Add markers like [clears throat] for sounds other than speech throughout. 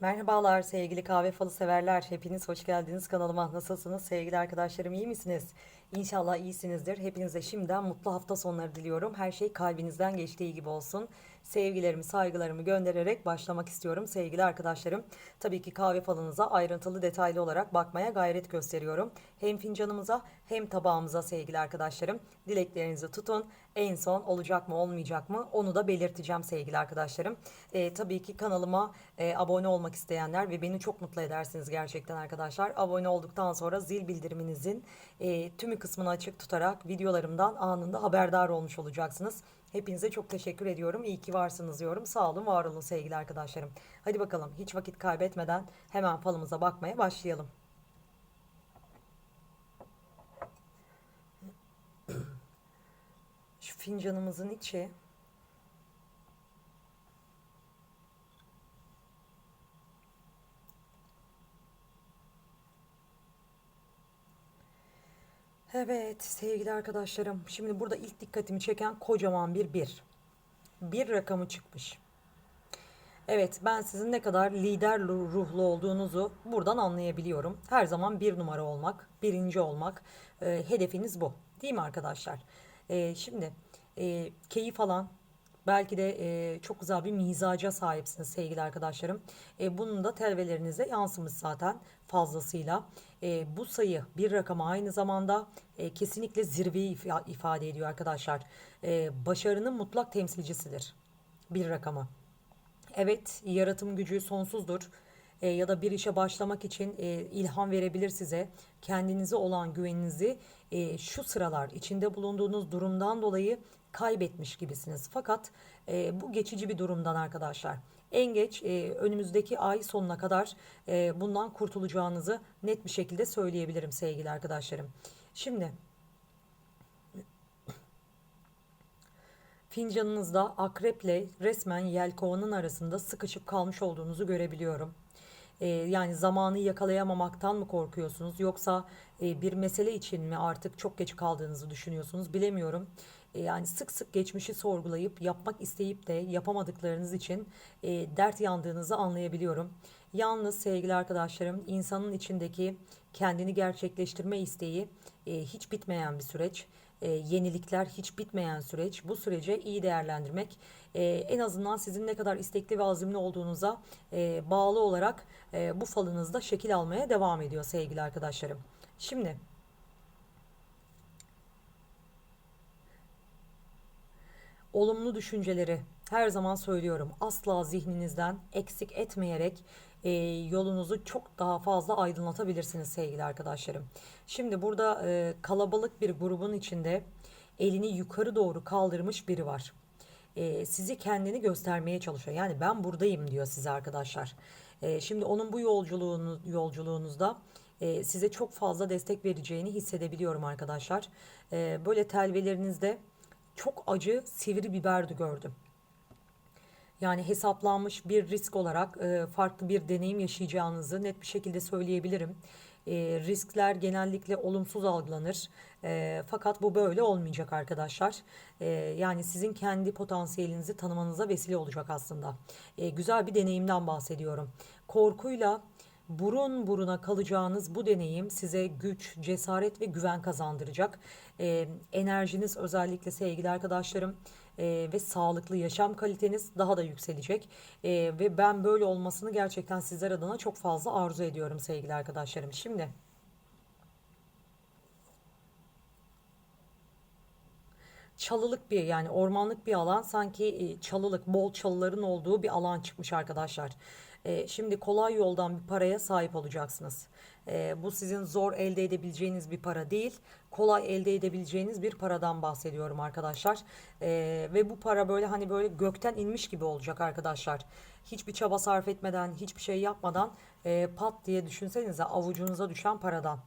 Merhabalar sevgili kahve falı severler. Hepiniz hoş geldiniz kanalıma. Nasılsınız sevgili arkadaşlarım iyi misiniz? İnşallah iyisinizdir. Hepinize şimdiden mutlu hafta sonları diliyorum. Her şey kalbinizden geçtiği gibi olsun. Sevgilerimi, saygılarımı göndererek başlamak istiyorum sevgili arkadaşlarım. Tabii ki kahve falınıza ayrıntılı detaylı olarak bakmaya gayret gösteriyorum. Hem fincanımıza hem tabağımıza sevgili arkadaşlarım. Dileklerinizi tutun. En son olacak mı olmayacak mı onu da belirteceğim sevgili arkadaşlarım. Ee, tabii ki kanalıma e, abone olmak isteyenler ve beni çok mutlu edersiniz gerçekten arkadaşlar. Abone olduktan sonra zil bildiriminizin e, tümü kısmını açık tutarak videolarımdan anında haberdar olmuş olacaksınız. Hepinize çok teşekkür ediyorum. İyi ki varsınız diyorum. Sağ olun, var olun sevgili arkadaşlarım. Hadi bakalım hiç vakit kaybetmeden hemen falımıza bakmaya başlayalım. Şu fincanımızın içi Evet sevgili arkadaşlarım. Şimdi burada ilk dikkatimi çeken kocaman bir bir. Bir rakamı çıkmış. Evet ben sizin ne kadar lider ruhlu olduğunuzu buradan anlayabiliyorum. Her zaman bir numara olmak, birinci olmak e, hedefiniz bu. Değil mi arkadaşlar? E, şimdi e, keyif alan, belki de e, çok güzel bir mizaca sahipsiniz sevgili arkadaşlarım. E, bunun da telvelerinize yansımış zaten fazlasıyla. E, bu sayı bir rakama aynı zamanda e, kesinlikle zirveyi ifa- ifade ediyor arkadaşlar. E, başarının mutlak temsilcisidir bir rakamı. Evet, yaratım gücü sonsuzdur. E, ya da bir işe başlamak için e, ilham verebilir size. Kendinize olan güveninizi e, şu sıralar içinde bulunduğunuz durumdan dolayı kaybetmiş gibisiniz. Fakat e, bu geçici bir durumdan arkadaşlar. En geç e, önümüzdeki ay sonuna kadar e, bundan kurtulacağınızı net bir şekilde söyleyebilirim sevgili arkadaşlarım. Şimdi Fincanınızda akreple resmen yelkovanın arasında sıkışıp kalmış olduğunuzu görebiliyorum. Ee, yani zamanı yakalayamamaktan mı korkuyorsunuz yoksa e, bir mesele için mi artık çok geç kaldığınızı düşünüyorsunuz bilemiyorum. E, yani sık sık geçmişi sorgulayıp yapmak isteyip de yapamadıklarınız için e, dert yandığınızı anlayabiliyorum. Yalnız sevgili arkadaşlarım insanın içindeki kendini gerçekleştirme isteği hiç bitmeyen bir süreç e, yenilikler hiç bitmeyen süreç. Bu sürece iyi değerlendirmek e, en azından sizin ne kadar istekli ve azimli olduğunuza e, bağlı olarak e, bu falınızda şekil almaya devam ediyor sevgili arkadaşlarım. Şimdi olumlu düşünceleri her zaman söylüyorum asla zihninizden eksik etmeyerek e, yolunuzu çok daha fazla aydınlatabilirsiniz sevgili arkadaşlarım. Şimdi burada e, kalabalık bir grubun içinde elini yukarı doğru kaldırmış biri var. E, sizi kendini göstermeye çalışıyor. Yani ben buradayım diyor size arkadaşlar. E, şimdi onun bu yolculuğunu, yolculuğunuzda e, size çok fazla destek vereceğini hissedebiliyorum arkadaşlar. E, böyle telvelerinizde çok acı sivri biber de gördüm. Yani hesaplanmış bir risk olarak e, farklı bir deneyim yaşayacağınızı net bir şekilde söyleyebilirim. E, riskler genellikle olumsuz algılanır. E, fakat bu böyle olmayacak arkadaşlar. E, yani sizin kendi potansiyelinizi tanımanıza vesile olacak aslında. E, güzel bir deneyimden bahsediyorum. Korkuyla burun buruna kalacağınız bu deneyim size güç, cesaret ve güven kazandıracak. Ee, enerjiniz özellikle sevgili arkadaşlarım e, ve sağlıklı yaşam kaliteniz daha da yükselecek. E, ve ben böyle olmasını gerçekten sizler adına çok fazla arzu ediyorum sevgili arkadaşlarım. Şimdi çalılık bir yani ormanlık bir alan sanki e, çalılık bol çalıların olduğu bir alan çıkmış arkadaşlar. E, şimdi kolay yoldan bir paraya sahip olacaksınız. E, bu sizin zor elde edebileceğiniz bir para değil. Kolay elde edebileceğiniz bir paradan bahsediyorum arkadaşlar. E, ve bu para böyle hani böyle gökten inmiş gibi olacak arkadaşlar. Hiçbir çaba sarf etmeden, hiçbir şey yapmadan e, pat diye düşünsenize avucunuza düşen paradan.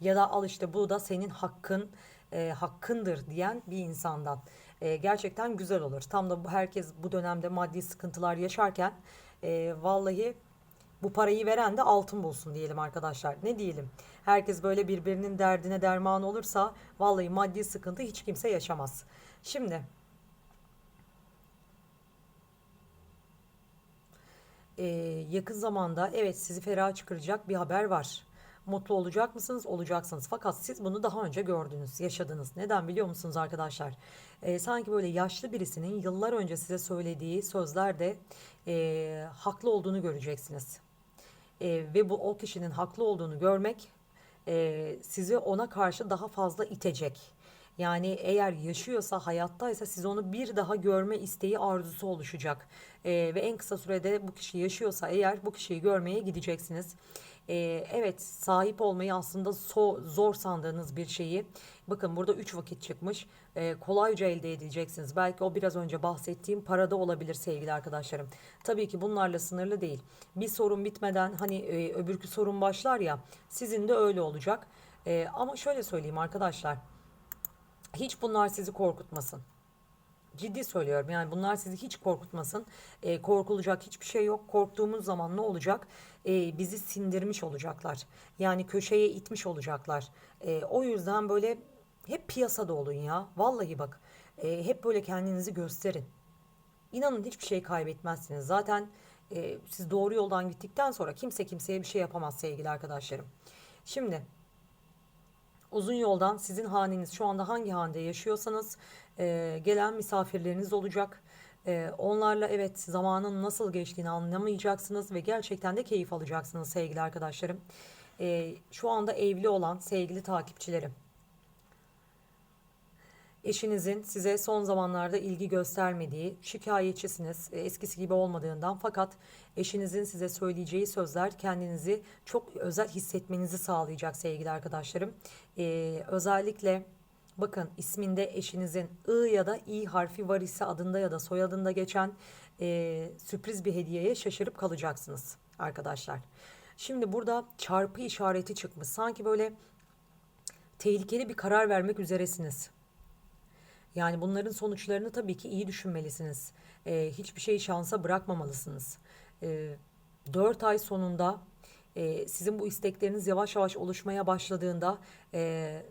Ya da al işte bu da senin hakkın e, hakkındır diyen bir insandan. E, gerçekten güzel olur. Tam da herkes bu dönemde maddi sıkıntılar yaşarken e, vallahi bu parayı veren de altın bulsun diyelim arkadaşlar. Ne diyelim? Herkes böyle birbirinin derdine derman olursa vallahi maddi sıkıntı hiç kimse yaşamaz. Şimdi e, yakın zamanda evet sizi ferah çıkaracak bir haber var. Mutlu olacak mısınız? Olacaksınız. Fakat siz bunu daha önce gördünüz, yaşadınız. Neden biliyor musunuz arkadaşlar? E, sanki böyle yaşlı birisinin yıllar önce size söylediği sözlerde e, haklı olduğunu göreceksiniz. E, ve bu o kişinin haklı olduğunu görmek e, sizi ona karşı daha fazla itecek. Yani eğer yaşıyorsa, hayattaysa siz onu bir daha görme isteği, arzusu oluşacak. Ee, ve en kısa sürede bu kişi yaşıyorsa eğer bu kişiyi görmeye gideceksiniz. Ee, evet sahip olmayı aslında so zor sandığınız bir şeyi bakın burada 3 vakit çıkmış Ee, kolayca elde edeceksiniz. Belki o biraz önce bahsettiğim parada olabilir sevgili arkadaşlarım. Tabii ki bunlarla sınırlı değil. Bir sorun bitmeden hani e, öbürkü sorun başlar ya sizin de öyle olacak. Ee, ama şöyle söyleyeyim arkadaşlar. Hiç bunlar sizi korkutmasın. Ciddi söylüyorum yani bunlar sizi hiç korkutmasın. Ee, korkulacak hiçbir şey yok. Korktuğumuz zaman ne olacak? Ee, bizi sindirmiş olacaklar. Yani köşeye itmiş olacaklar. Ee, o yüzden böyle hep piyasada olun ya. Vallahi bak e, hep böyle kendinizi gösterin. İnanın hiçbir şey kaybetmezsiniz. Zaten e, siz doğru yoldan gittikten sonra kimse kimseye bir şey yapamaz sevgili arkadaşlarım. Şimdi uzun yoldan sizin haneniz şu anda hangi hanede yaşıyorsanız e, gelen misafirleriniz olacak. E, onlarla evet zamanın nasıl geçtiğini anlamayacaksınız ve gerçekten de keyif alacaksınız sevgili arkadaşlarım. E, şu anda evli olan sevgili takipçilerim. Eşinizin size son zamanlarda ilgi göstermediği, şikayetçisiniz, e, eskisi gibi olmadığından fakat eşinizin size söyleyeceği sözler kendinizi çok özel hissetmenizi sağlayacak sevgili arkadaşlarım. Ee, özellikle bakın isminde eşinizin I ya da İ harfi var ise adında ya da soyadında geçen e, sürpriz bir hediyeye şaşırıp kalacaksınız arkadaşlar. Şimdi burada çarpı işareti çıkmış. Sanki böyle tehlikeli bir karar vermek üzeresiniz. Yani bunların sonuçlarını tabii ki iyi düşünmelisiniz. Ee, hiçbir şeyi şansa bırakmamalısınız. Ee, 4 ay sonunda e, sizin bu istekleriniz yavaş yavaş oluşmaya başladığında e,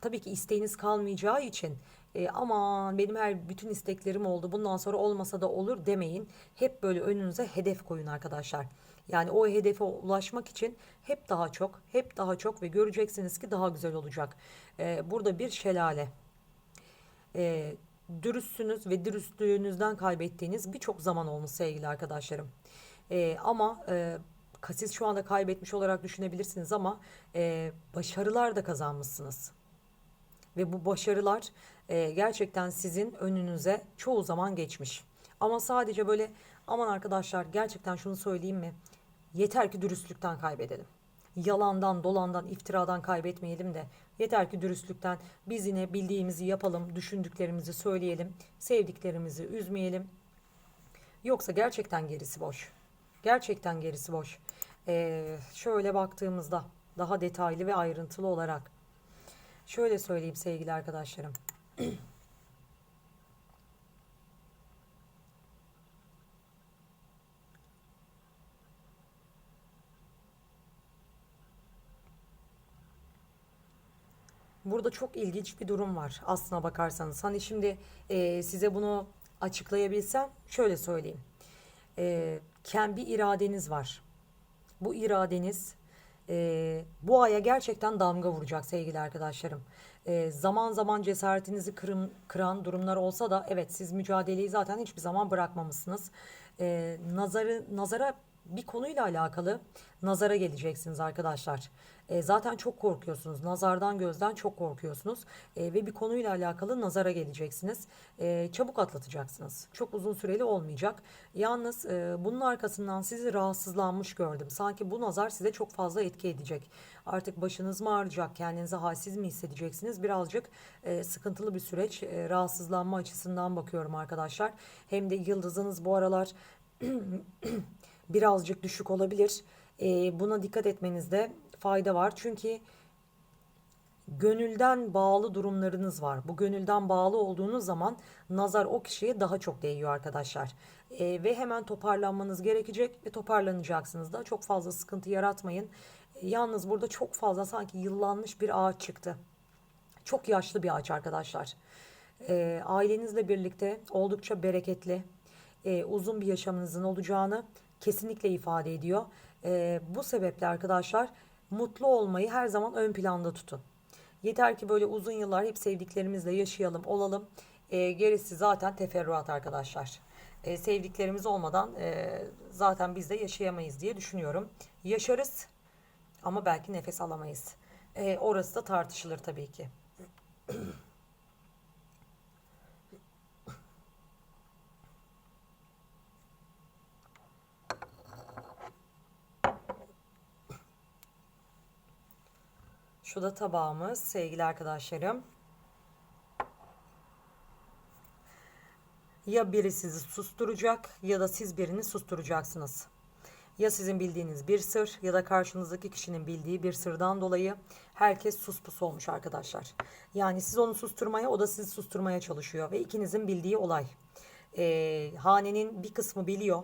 tabii ki isteğiniz kalmayacağı için e, aman benim her bütün isteklerim oldu bundan sonra olmasa da olur demeyin. Hep böyle önünüze hedef koyun arkadaşlar. Yani o hedefe ulaşmak için hep daha çok, hep daha çok ve göreceksiniz ki daha güzel olacak. E, burada bir şelale e, dürüstsünüz ve dürüstlüğünüzden kaybettiğiniz birçok zaman olmuş sevgili arkadaşlarım. E, ama e, siz şu anda kaybetmiş olarak düşünebilirsiniz ama e, başarılar da kazanmışsınız. Ve bu başarılar e, gerçekten sizin önünüze çoğu zaman geçmiş. Ama sadece böyle aman arkadaşlar gerçekten şunu söyleyeyim mi? Yeter ki dürüstlükten kaybedelim yalandan, dolandan, iftiradan kaybetmeyelim de yeter ki dürüstlükten biz yine bildiğimizi yapalım, düşündüklerimizi söyleyelim, sevdiklerimizi üzmeyelim. Yoksa gerçekten gerisi boş. Gerçekten gerisi boş. Ee, şöyle baktığımızda daha detaylı ve ayrıntılı olarak şöyle söyleyeyim sevgili arkadaşlarım. [clears throat] Burada çok ilginç bir durum var aslına bakarsanız. Hani şimdi e, size bunu açıklayabilsem şöyle söyleyeyim. E, kendi iradeniz var. Bu iradeniz e, bu aya gerçekten damga vuracak sevgili arkadaşlarım. E, zaman zaman cesaretinizi kırım, kıran durumlar olsa da evet siz mücadeleyi zaten hiçbir zaman bırakmamışsınız. E, nazarı nazara bir konuyla alakalı nazara geleceksiniz arkadaşlar. E, zaten çok korkuyorsunuz. Nazardan gözden çok korkuyorsunuz. E, ve bir konuyla alakalı nazara geleceksiniz. E, çabuk atlatacaksınız. Çok uzun süreli olmayacak. Yalnız e, bunun arkasından sizi rahatsızlanmış gördüm. Sanki bu nazar size çok fazla etki edecek. Artık başınız mı ağrıyacak? Kendinizi halsiz mi hissedeceksiniz? Birazcık e, sıkıntılı bir süreç. E, rahatsızlanma açısından bakıyorum arkadaşlar. Hem de yıldızınız bu aralar [clears throat] birazcık düşük olabilir. E, buna dikkat etmenizde fayda var. Çünkü gönülden bağlı durumlarınız var. Bu gönülden bağlı olduğunuz zaman nazar o kişiye daha çok değiyor arkadaşlar. E, ve hemen toparlanmanız gerekecek ve toparlanacaksınız da. Çok fazla sıkıntı yaratmayın. E, yalnız burada çok fazla sanki yıllanmış bir ağaç çıktı. Çok yaşlı bir ağaç arkadaşlar. E, ailenizle birlikte oldukça bereketli, e, uzun bir yaşamınızın olacağını kesinlikle ifade ediyor. Ee, bu sebeple arkadaşlar mutlu olmayı her zaman ön planda tutun. Yeter ki böyle uzun yıllar hep sevdiklerimizle yaşayalım, olalım. Ee, gerisi zaten teferruat arkadaşlar. Ee, sevdiklerimiz olmadan e, zaten biz de yaşayamayız diye düşünüyorum. Yaşarız ama belki nefes alamayız. Ee, orası da tartışılır tabii ki. Şu da tabağımız sevgili arkadaşlarım. Ya biri sizi susturacak ya da siz birini susturacaksınız. Ya sizin bildiğiniz bir sır ya da karşınızdaki kişinin bildiği bir sırdan dolayı herkes sus pus olmuş arkadaşlar. Yani siz onu susturmaya o da sizi susturmaya çalışıyor ve ikinizin bildiği olay. Ee, hanenin bir kısmı biliyor.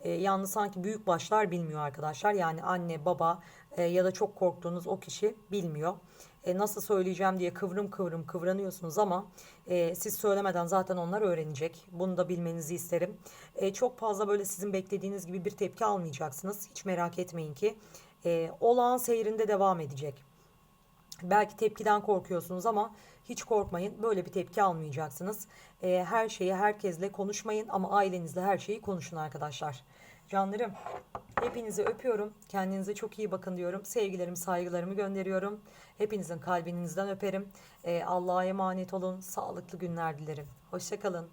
Ee, yalnız sanki büyük başlar bilmiyor arkadaşlar. Yani anne, baba e, ya da çok korktuğunuz o kişi bilmiyor. E, nasıl söyleyeceğim diye kıvrım kıvrım kıvranıyorsunuz ama e, siz söylemeden zaten onlar öğrenecek. Bunu da bilmenizi isterim. E, çok fazla böyle sizin beklediğiniz gibi bir tepki almayacaksınız. Hiç merak etmeyin ki e, olağan seyrinde devam edecek. Belki tepkiden korkuyorsunuz ama hiç korkmayın. Böyle bir tepki almayacaksınız. Ee, her şeyi herkesle konuşmayın ama ailenizle her şeyi konuşun arkadaşlar. Canlarım hepinizi öpüyorum. Kendinize çok iyi bakın diyorum. Sevgilerimi, saygılarımı gönderiyorum. Hepinizin kalbinizden öperim. Ee, Allah'a emanet olun. Sağlıklı günler dilerim. Hoşçakalın.